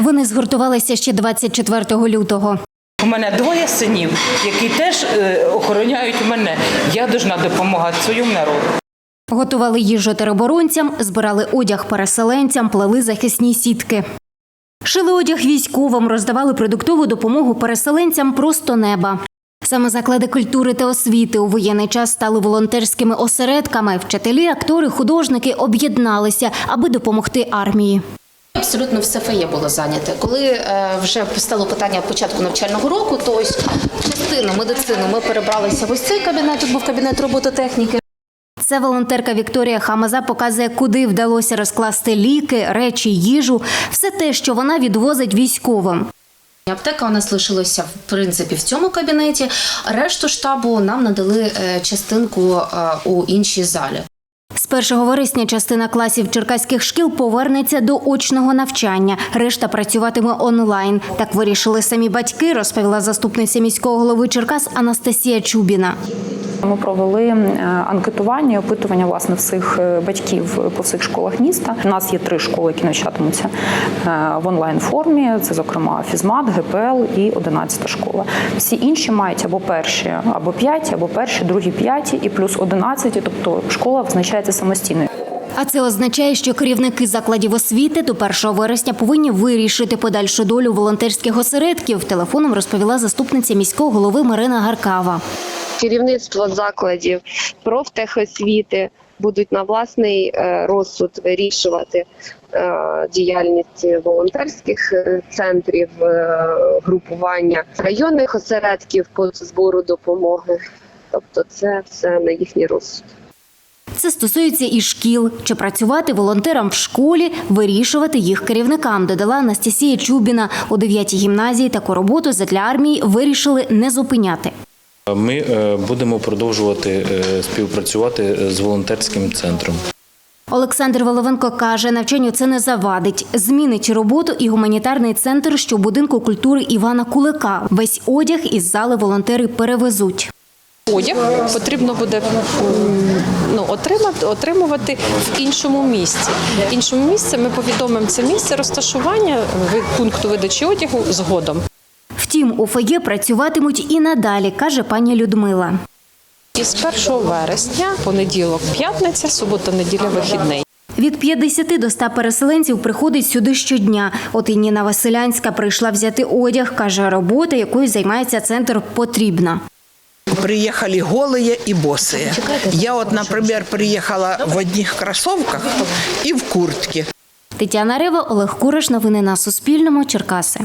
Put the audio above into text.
Вони згуртувалися ще 24 лютого. У мене двоє синів, які теж е, охороняють мене. Я повинна допомагати своєму народу. Готували їжу тероборонцям, збирали одяг переселенцям, плели захисні сітки. Шили одяг військовим, роздавали продуктову допомогу переселенцям просто неба. Саме заклади культури та освіти у воєнний час стали волонтерськими осередками. Вчителі, актори, художники об'єдналися, аби допомогти армії. Абсолютно все феє було зайняте. Коли е, вже стало питання початку навчального року, то ось частину медицину ми перебралися в ось цей кабінет. Тут був кабінет робототехніки. Це волонтерка Вікторія Хамаза показує, куди вдалося розкласти ліки, речі, їжу, все те, що вона відвозить військовим. Аптека у нас лишилася в принципі в цьому кабінеті. Решту штабу нам надали е, частинку е, у іншій залі. З 1 вересня частина класів черкаських шкіл повернеться до очного навчання. Решта працюватиме онлайн. Так вирішили самі батьки, розповіла заступниця міського голови Черкас Анастасія Чубіна. Ми провели е, анкетування, опитування власне всіх е, батьків по всіх школах міста. У нас є три школи, які навчатимуться е, в онлайн формі. Це, зокрема, фізмат, ГПЛ і 11 школа. Всі інші мають або перші, або п'яті, або перші, другі п'яті і плюс 11, тобто школа визначається самостійно. А це означає, що керівники закладів освіти до 1 вересня повинні вирішити подальшу долю волонтерських осередків. Телефоном розповіла заступниця міського голови Марина Гаркава. Керівництво закладів, профтехосвіти будуть на власний е, розсуд вирішувати е, діяльність волонтерських е, центрів, групування районних осередків по збору допомоги. Тобто, це все на їхній розсуд. Це стосується і шкіл. Чи працювати волонтерам в школі, вирішувати їх керівникам, додала Анастасія Чубіна. У 9-й гімназії таку роботу задля армії вирішили не зупиняти. Ми е, будемо продовжувати е, співпрацювати з волонтерським центром. Олександр Воловенко каже, навчанню це не завадить. Змінить роботу і гуманітарний центр, що будинку культури Івана Кулика. Весь одяг із зали волонтери перевезуть. одяг потрібно буде ну, отримати, отримувати в іншому місці. В іншому місці ми повідомимо це місце розташування пункту видачі одягу згодом. Втім, у фоє працюватимуть і надалі, каже пані Людмила. І з 1 вересня, понеділок, п'ятниця, субота, неділя, вихідний. Від 50 до 100 переселенців приходить сюди щодня. От і Ніна Василянська прийшла взяти одяг. Каже, робота, якою займається центр, потрібна. Приехали голые и босые. Я вот, например, приехала в одних кроссовках и в куртке. Тетяна Рева, Олег Кураш. Новини на Суспільному. Черкаси.